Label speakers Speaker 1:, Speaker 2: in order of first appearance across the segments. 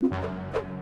Speaker 1: you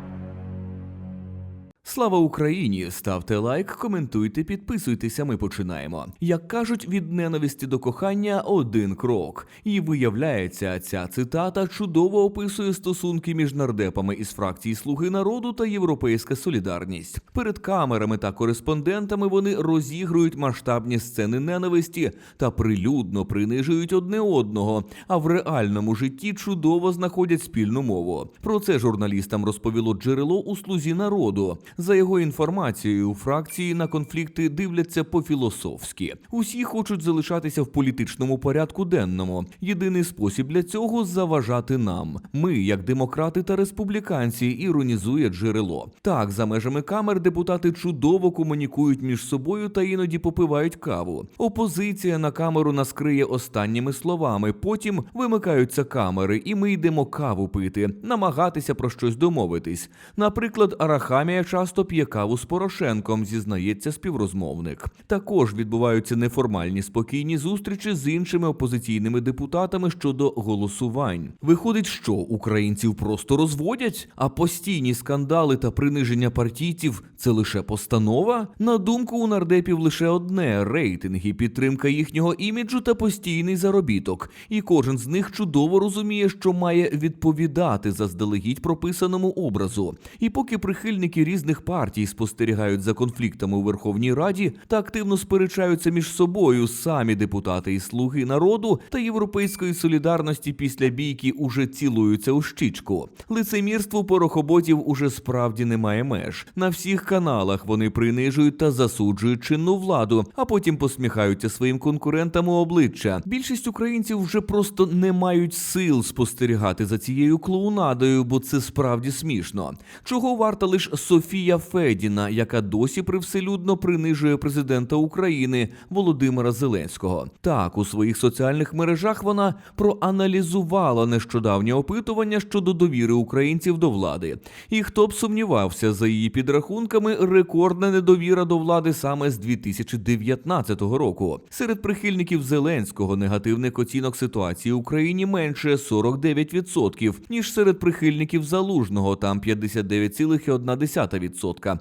Speaker 1: Слава Україні! Ставте лайк, коментуйте, підписуйтеся. Ми починаємо. Як кажуть, від ненависті до кохання один крок. І виявляється, ця цитата чудово описує стосунки між нардепами із фракції Слуги народу та Європейська Солідарність. Перед камерами та кореспондентами вони розігрують масштабні сцени ненависті та прилюдно принижують одне одного, а в реальному житті чудово знаходять спільну мову. Про це журналістам розповіло джерело у слузі народу. За його інформацією, у фракції на конфлікти дивляться по-філософськи. Усі хочуть залишатися в політичному порядку денному. Єдиний спосіб для цього заважати нам. Ми, як демократи та республіканці, іронізує джерело. Так, за межами камер депутати чудово комунікують між собою та іноді попивають каву. Опозиція на камеру нас криє останніми словами. Потім вимикаються камери, і ми йдемо каву пити, намагатися про щось домовитись. Наприклад, Арахамія часто п'є каву з Порошенком, зізнається співрозмовник. Також відбуваються неформальні спокійні зустрічі з іншими опозиційними депутатами щодо голосувань. Виходить, що українців просто розводять, а постійні скандали та приниження партійців це лише постанова. На думку у нардепів лише одне рейтинги, підтримка їхнього іміджу та постійний заробіток. І кожен з них чудово розуміє, що має відповідати заздалегідь прописаному образу. І поки прихильники різних партій спостерігають за конфліктами у Верховній Раді та активно сперечаються між собою самі депутати і слуги народу та європейської солідарності після бійки уже цілуються у щічку. Лицемірству порохоботів уже справді немає меж. На всіх каналах вони принижують та засуджують чинну владу, а потім посміхаються своїм конкурентам у обличчя. Більшість українців вже просто не мають сил спостерігати за цією клоунадою, бо це справді смішно. Чого варта лише Софія Федіна, яка досі привселюдно принижує президента України Володимира Зеленського. Так, у своїх соціальних мережах вона проаналізувала нещодавнє опитування щодо довіри українців до влади. І хто б сумнівався, за її підрахунками, рекордна недовіра до влади саме з 2019 року. Серед прихильників Зеленського негативних оцінок ситуації в Україні менше 49%, ніж серед прихильників Залужного, там 59,1%,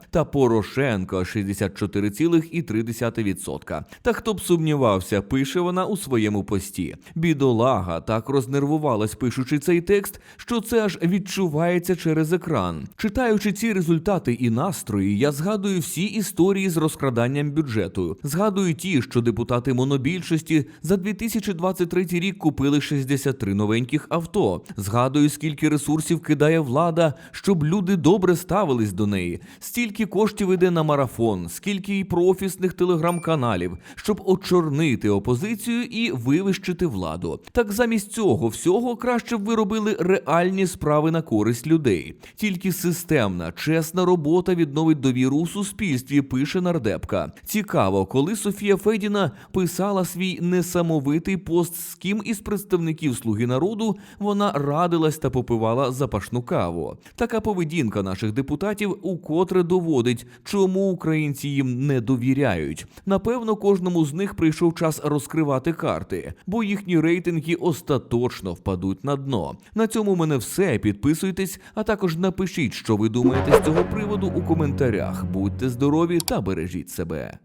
Speaker 1: та Порошенко 64,3%. Та хто б сумнівався, пише вона у своєму пості. Бідолага так рознервувалась, пишучи цей текст, що це аж відчувається через екран. Читаючи ці результати і настрої, я згадую всі історії з розкраданням бюджету. Згадую ті, що депутати монобільшості за 2023 рік купили 63 новеньких авто. Згадую, скільки ресурсів кидає влада, щоб люди добре ставились до неї. Стільки коштів іде на марафон, скільки і профісних телеграм-каналів, щоб очорнити опозицію і вивищити владу. Так замість цього всього краще б ви робили реальні справи на користь людей. Тільки системна, чесна робота відновить довіру у суспільстві, пише нардепка. Цікаво, коли Софія Федіна писала свій несамовитий пост з ким із представників Слуги народу, вона радилась та попивала запашну каву. Така поведінка наших депутатів укотре доводить, чому українці їм не довіряють. Напевно, кожному з них прийшов час розкривати карти, бо їхні рейтинги остаточно впадуть на дно. На цьому мене все. Підписуйтесь, а також напишіть, що ви думаєте з цього приводу у коментарях. Будьте здорові та бережіть себе.